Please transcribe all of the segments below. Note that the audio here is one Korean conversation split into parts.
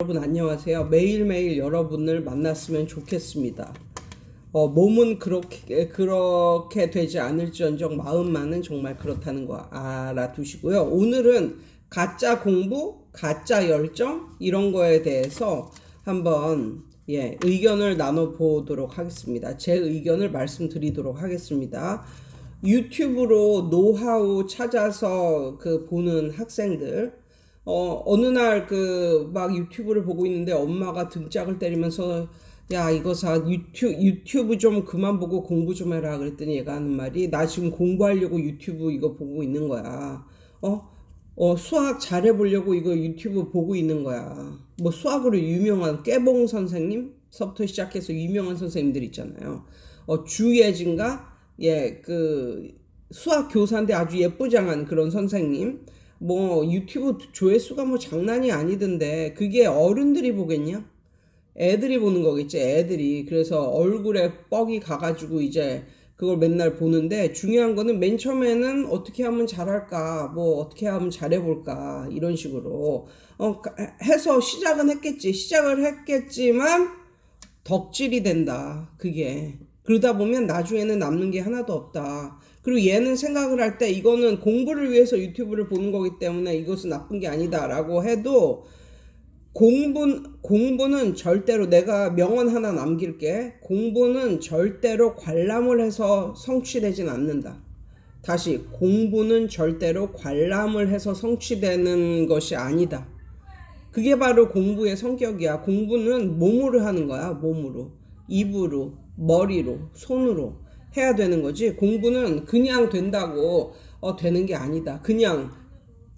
여러분 안녕하세요. 매일매일 여러분을 만났으면 좋겠습니다. 어, 몸은 그렇게 그렇게 되지 않을지언정 마음만은 정말 그렇다는 거 알아두시고요. 오늘은 가짜 공부, 가짜 열정 이런 거에 대해서 한번 예, 의견을 나눠 보도록 하겠습니다. 제 의견을 말씀드리도록 하겠습니다. 유튜브로 노하우 찾아서 그 보는 학생들 어, 어느 날 그 막 유튜브를 보고 있는데 엄마가 등짝을 때리면서 야 이거 사 유튜브 유튜브 좀 그만 보고 공부 좀 해라 그랬더니 얘가 하는 말이 나 지금 공부하려고 유튜브 이거 보고 있는 거야. 어? 어 수학 잘해보려고 이거 유튜브 보고 있는 거야. 뭐 수학으로 유명한 깨봉 선생님 서부터 시작해서 유명한 선생님들 있잖아요. 어 주예진가? 예 그 수학 교사인데 아주 예쁘장한 그런 선생님 뭐 유튜브 조회수가 뭐 장난이 아니던데 그게 어른들이 보겠냐? 애들이 보는 거겠지 애들이. 그래서 얼굴에 뻑이 가가지고 이제 그걸 맨날 보는데 중요한 거는 맨 처음에는 어떻게 하면 잘할까 뭐 어떻게 하면 잘해볼까 이런 식으로. 어 해서 시작은 했겠지. 시작을 했겠지만 덕질이 된다 그게. 그러다 보면 나중에는 남는 게 하나도 없다 그리고 얘는 생각을 할 때 이거는 공부를 위해서 유튜브를 보는 거기 때문에 이것은 나쁜 게 아니다라고 해도 공부, 공부는 절대로 내가 명언 하나 남길게. 공부는 절대로 관람을 해서 성취되진 않는다. 다시, 공부는 절대로 관람을 해서 성취되는 것이 아니다. 그게 바로 공부의 성격이야. 공부는 몸으로 하는 거야, 몸으로. 입으로, 머리로, 손으로 해야 되는 거지. 공부는 그냥 된다고 어, 되는 게 아니다. 그냥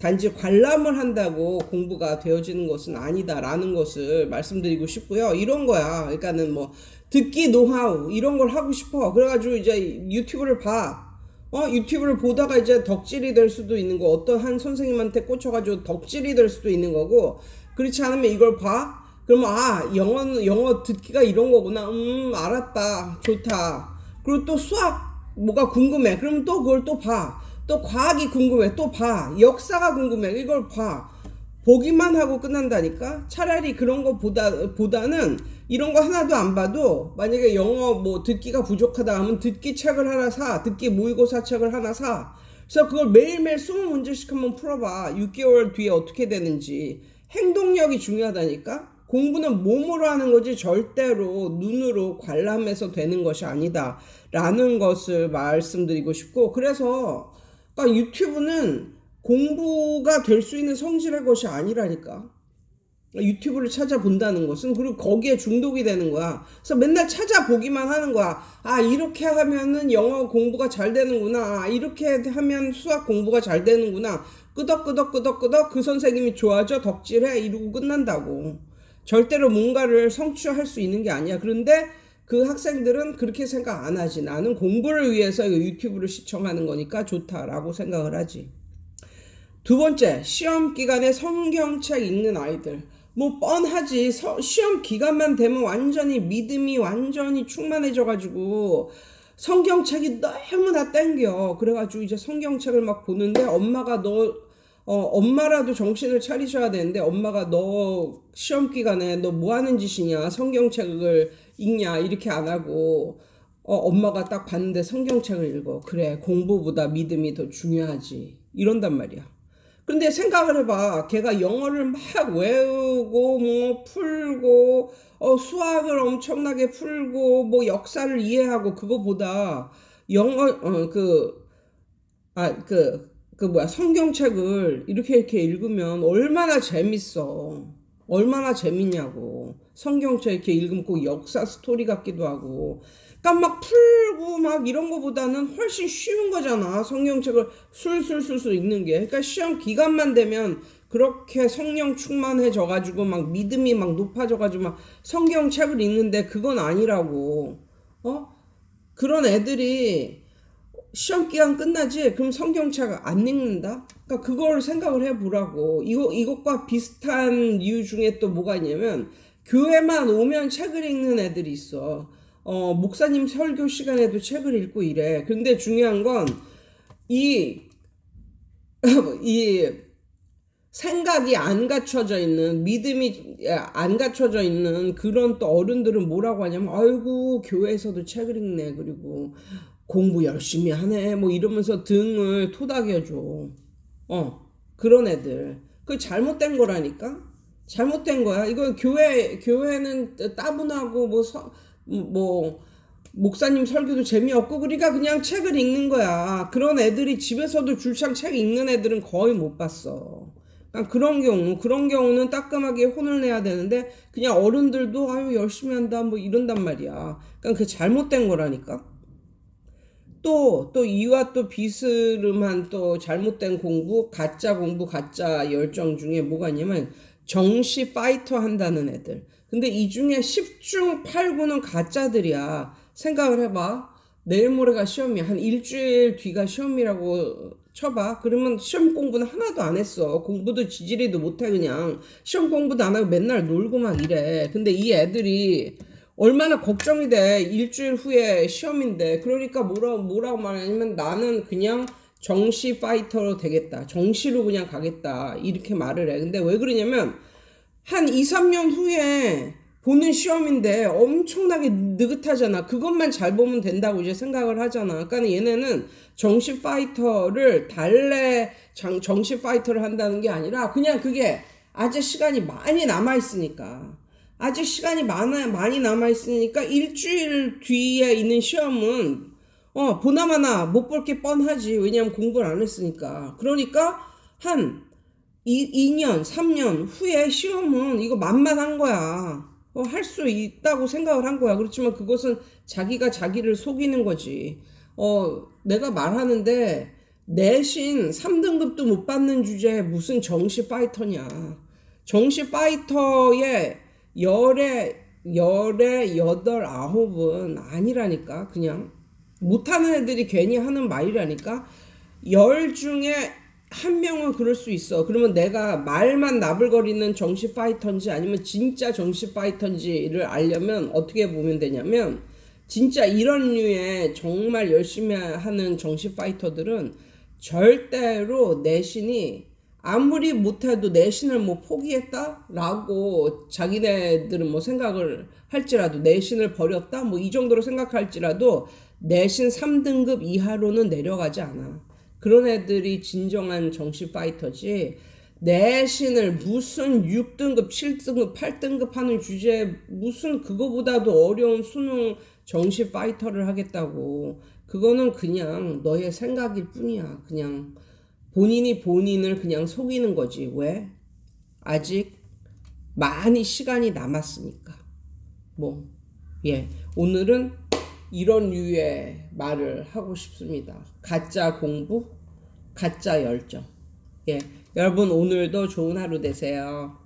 단지 관람을 한다고 공부가 되어지는 것은 아니다라는 것을 말씀드리고 싶고요. 이런 거야. 그러니까는 뭐 듣기 노하우 이런 걸 하고 싶어. 그래가지고 이제 유튜브를 봐. 어 유튜브를 보다가 이제 덕질이 될 수도 있는 거. 어떤 한 선생님한테 꽂혀가지고 덕질이 될 수도 있는 거고. 그렇지 않으면 이걸 봐. 그러면 아 영어 영어 듣기가 이런 거구나. 음 알았다. 좋다. 그리고 또 수학 뭐가 궁금해. 그러면 또 그걸 또 봐. 또 과학이 궁금해. 또 봐. 역사가 궁금해. 이걸 봐. 보기만 하고 끝난다니까? 차라리 그런 거 보다, 보다는 이런 거 하나도 안 봐도 만약에 영어 뭐 듣기가 부족하다 하면 듣기 책을 하나 사. 듣기 모의고사 책을 하나 사. 그래서 그걸 매일매일 20문제씩 한번 풀어봐. 6개월 뒤에 어떻게 되는지. 행동력이 중요하다니까? 공부는 몸으로 하는 거지 절대로 눈으로 관람해서 되는 것이 아니다. 라는 것을 말씀드리고 싶고, 그래서 그러니까 유튜브는 공부가 될 수 있는 성질의 것이 아니라니까. 유튜브를 찾아본다는 것은 그리고 거기에 중독이 되는 거야. 그래서 맨날 찾아보기만 하는 거야. 아 이렇게 하면은 영어 공부가 잘 되는구나. 아, 이렇게 하면 수학 공부가 잘 되는구나. 끄덕끄덕 끄덕끄덕 그 선생님이 좋아져 덕질해 이러고 끝난다고. 절대로 뭔가를 성취할 수 있는 게 아니야. 그런데 그 학생들은 그렇게 생각 안 하지. 나는 공부를 위해서 이 유튜브를 시청하는 거니까 좋다라고 생각을 하지. 두 번째, 시험 기간에 성경책 읽는 아이들. 뭐 뻔하지. 서, 시험 기간만 되면 완전히 믿음이 완전히 충만해져 가지고 성경책이 너무나 땡겨. 그래가지고 이제 성경책을 막 보는데 엄마가 너 어, 엄마라도 정신을 차리셔야 되는데 엄마가 너 시험 기간에 너 뭐 하는 짓이냐? 성경책을 읽냐? 이렇게 안 하고 어, 엄마가 딱 봤는데 성경책을 읽어. 그래 공부보다 믿음이 더 중요하지. 이런단 말이야. 근데 생각을 해봐. 걔가 영어를 막 외우고 뭐 풀고 어, 수학을 엄청나게 풀고 뭐 역사를 이해하고 그거보다 영어 어 그 아 그 그, 그 뭐야 성경책을 이렇게 이렇게 읽으면 얼마나 재밌어. 얼마나 재밌냐고. 성경책 이렇게 읽으면 꼭 역사 스토리 같기도 하고. 그러니까 막 풀고 막 이런 거보다는 훨씬 쉬운 거잖아 성경책을 술술술술 읽는 게. 그러니까 시험 기간만 되면 그렇게 성령 충만해져 가지고 막 믿음이 막 높아져 가지고 막 성경책을 읽는데 그건 아니라고. 어? 그런 애들이 시험 기간 끝나지? 그럼 성경책 안 읽는다? 그러니까 그걸 생각을 해보라고. 이거, 이것과 비슷한 이유 중에 또 뭐가 있냐면, 교회만 오면 책을 읽는 애들이 있어. 어, 목사님 설교 시간에도 책을 읽고 이래. 근데 중요한 건, 이, 이, 생각이 안 갖춰져 있는 믿음이 안 갖춰져 있는 그런 또 어른들은 뭐라고 하냐면 아이고 교회에서도 책을 읽네 그리고 공부 열심히 하네 뭐 이러면서 등을 토닥여줘. 어 그런 애들. 그 잘못된 거라니까? 잘못된 거야? 이거 교회 교회는 따분하고 뭐 서, 뭐 목사님 설교도 재미없고 그러니까 그냥 책을 읽는 거야. 그런 애들이 집에서도 줄창 책 읽는 애들은 거의 못 봤어. 그러니까 그런 경우 그런 경우는 따끔하게 혼을 내야 되는데 그냥 어른들도 아유 열심히 한다 뭐 이런단 말이야. 그러니까 그 잘못된 거라니까 또, 또 이와 또 비스름한 또 잘못된 공부, 가짜 공부, 가짜 열정 중에 뭐가 있냐면 정시 파이터 한다는 애들. 근데 이 중에 10중 8구는 가짜들이야. 생각을 해봐. 내일 모레가 시험이야. 한 일주일 뒤가 시험이라고 쳐봐. 그러면 시험 공부는 하나도 안 했어. 공부도 지지리도 못해 그냥. 시험 공부도 안 하고 맨날 놀고 막 이래. 근데 이 애들이 얼마나 걱정이 돼. 일주일 후에 시험인데. 그러니까 뭐라고, 뭐라고 말하냐면 나는 그냥 정시 파이터로 되겠다. 정시로 그냥 가겠다. 이렇게 말을 해. 근데 왜 그러냐면 한 2, 3년 후에 보는 시험인데 엄청나게 느긋하잖아. 그것만 잘 보면 된다고 이제 생각을 하잖아. 그러니까 얘네는 정시 파이터를 달래 정, 정시 파이터를 한다는 게 아니라 그냥 그게 아직 시간이 많이 남아 있으니까. 아직 시간이 많아 많이 남아 있으니까 일주일 뒤에 있는 시험은 어 보나마나 못 볼 게 뻔하지. 왜냐면 공부를 안 했으니까. 그러니까 한 2, 2년 3년 후에 시험은 이거 만만한 거야. 어, 할 수 있다고 생각을 한 거야. 그렇지만 그것은 자기가 자기를 속이는 거지. 어 내가 말하는데 내신 3등급도 못 받는 주제에 무슨 정시 파이터냐. 정시 파이터의 열에 열에 여덟 아홉은 아니라니까 그냥. 못하는 애들이 괜히 하는 말이라니까. 열 중에 한 명은 그럴 수 있어. 그러면 내가 말만 나불거리는 정시 파이터인지 아니면 진짜 정시 파이터인지를 알려면 어떻게 보면 되냐면 진짜 이런 류의 정말 열심히 하는 정시 파이터들은 절대로 내신이 아무리 못해도 내신을 뭐 포기했다라고 자기네들은 뭐 생각을 할지라도 내신을 버렸다 뭐 이 정도로 생각할지라도 내신 3등급 이하로는 내려가지 않아. 그런 애들이 진정한 정시 파이터지. 내신을 무슨 6등급, 7등급, 8등급 하는 주제에 무슨 그거보다도 어려운 수능 정시 파이터를 하겠다고. 그거는 그냥 너의 생각일 뿐이야. 그냥 본인이 본인을 그냥 속이는 거지. 왜? 아직 많이 시간이 남았으니까. 뭐, 예. 오늘은 이런 류의 말을 하고 싶습니다. 가짜 공부, 가짜 열정. 예. 여러분, 오늘도 좋은 하루 되세요.